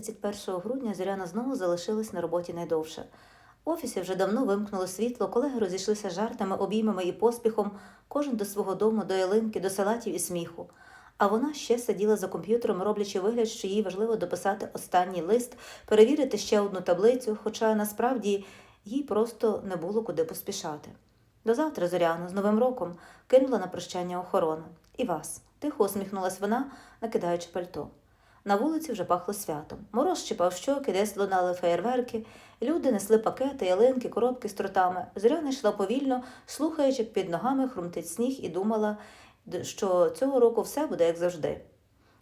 31 грудня Зоряна знову залишилась на роботі найдовше. В офісі вже давно вимкнуло світло, колеги розійшлися жартами, обіймами і поспіхом, кожен до свого дому, до ялинки, до салатів і сміху. А вона ще сиділа за комп'ютером, роблячи вигляд, що їй важливо дописати останній лист, перевірити ще одну таблицю, хоча насправді їй просто не було куди поспішати. До завтра, Зоряно, з Новим роком кинула на прощання охорона. І вас. Тихо усміхнулась вона, накидаючи пальто. На вулиці вже пахло святом. Мороз щипав щоки, десь лунали феєрверки. Люди несли пакети, ялинки, коробки з тротами. Зоряна йшла повільно, слухаючи, як під ногами хрумтить сніг, і думала, що цього року все буде як завжди.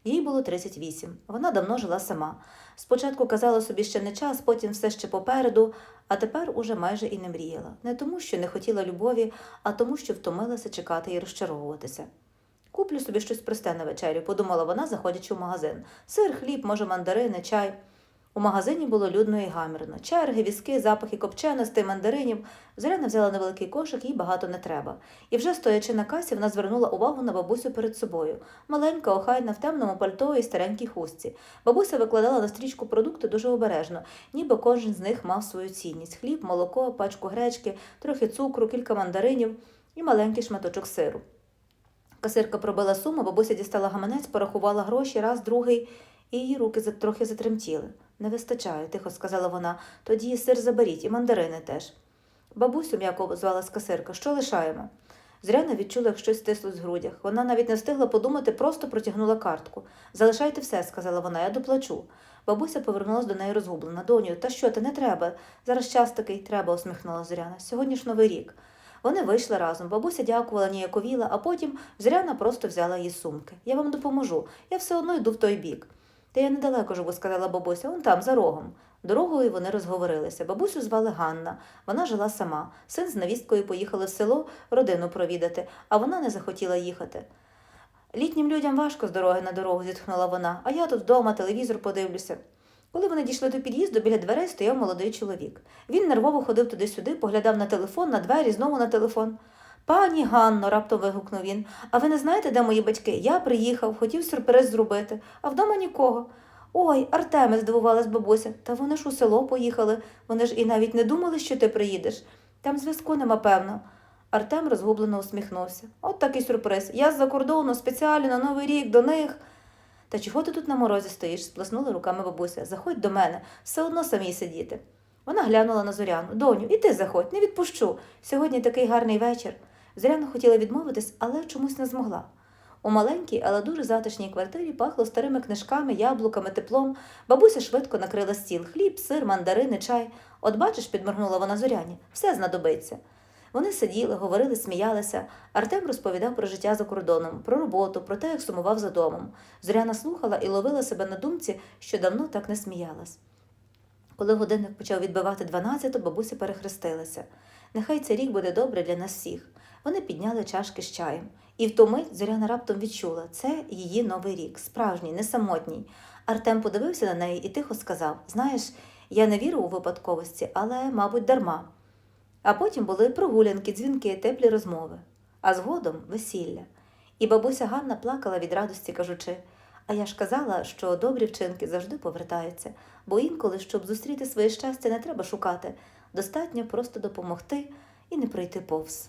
Їй було 38. Вона давно жила сама. Спочатку казала собі ще не час, потім все ще попереду, а тепер уже майже і не мріяла. Не тому, що не хотіла любові, а тому, що втомилася чекати і розчаровуватися. Куплю собі щось просте на вечерю, подумала вона, заходячи в магазин. Сир, хліб, може, мандарини, чай. У магазині було людно і гамірно. Черги, візки, запахи копченостей, мандаринів. Зоряна взяла невеликий кошик, їй багато не треба. І вже стоячи на касі, вона звернула увагу на бабусю перед собою. Маленька, охайна, в темному пальто і старенькій хустці. Бабуся викладала на стрічку продукти дуже обережно, ніби кожен з них мав свою цінність: хліб, молоко, пачку гречки, трохи цукру, кілька мандаринів і маленький шматочок сиру. Касирка пробила суму, бабуся дістала гаманець, порахувала гроші, раз, другий, і її руки трохи затремтіли. Не вистачає, тихо сказала вона. Тоді сир заберіть і мандарини теж. Бабусю, м'яко звалась касирка, що лишаємо? Зоряна відчула, як щось стислось в грудях. Вона навіть не встигла подумати, просто протягнула картку. Залишайте все, сказала вона, я доплачу. Бабуся повернулась до неї розгублена. Доню, та що ти не треба? Зараз час такий треба, усміхнула Зоряна. Сьогодні ж новий рік. Вони вийшли разом. Бабуся дякувала, ніяковіла, а потім Зоряна просто взяла її сумки. Я вам допоможу. Я все одно йду в той бік. Та я недалеко живу, сказала бабуся, он там, за рогом. Дорогою вони розговорилися. Бабусю звали Ганна. Вона жила сама. Син з невісткою поїхали в село родину провідати, а вона не захотіла їхати. Літнім людям важко з дороги на дорогу, зітхнула вона, а я тут вдома телевізор подивлюся. Коли вони дійшли до під'їзду, біля дверей стояв молодий чоловік. Він нервово ходив туди-сюди, поглядав на телефон, на двері, знову на телефон. Пані Ганно, раптом вигукнув він, а ви не знаєте, де мої батьки? Я приїхав, хотів сюрприз зробити, а вдома нікого. Ой, Артеме, здивувалась бабуся, та вони ж у село поїхали. Вони ж і навіть не думали, що ти приїдеш. Там зв'язку нема, певно. Артем розгублено усміхнувся. От такий сюрприз. Я з-за кордону спеціально на Новий рік до них. Та чого ти тут на морозі стоїш? сплеснула руками бабуся. Заходь до мене, все одно самій сидіти. Вона глянула на Зоряну. Доню, і ти заходь, не відпущу. Сьогодні такий гарний вечір. Зоряна хотіла відмовитись, але чомусь не змогла. У маленькій, але дуже затишній квартирі пахло старими книжками, яблуками, теплом. Бабуся швидко накрила стіл хліб, сир, мандарини, чай. От бачиш, підморгнула вона зоряні, все знадобиться. Вони сиділи, говорили, сміялися. Артем розповідав про життя за кордоном, про роботу, про те, як сумував за домом. Зоряна слухала і ловила себе на думці, що давно так не сміялась. Коли годинник почав відбивати 12, бабуся перехрестилася. Нехай цей рік буде добре для нас всіх. Вони підняли чашки з чаєм. І в ту мить Зоряна раптом відчула це її новий рік, справжній, не самотній. Артем подивився на неї і тихо сказав: Знаєш, я не вірю у випадковості, але, мабуть, дарма. А потім були прогулянки, дзвінки, теплі розмови, а згодом весілля. І бабуся Ганна плакала від радості, кажучи: А я ж казала, що добрі вчинки завжди повертаються, бо інколи, щоб зустріти своє щастя, не треба шукати, достатньо просто допомогти і не пройти повз.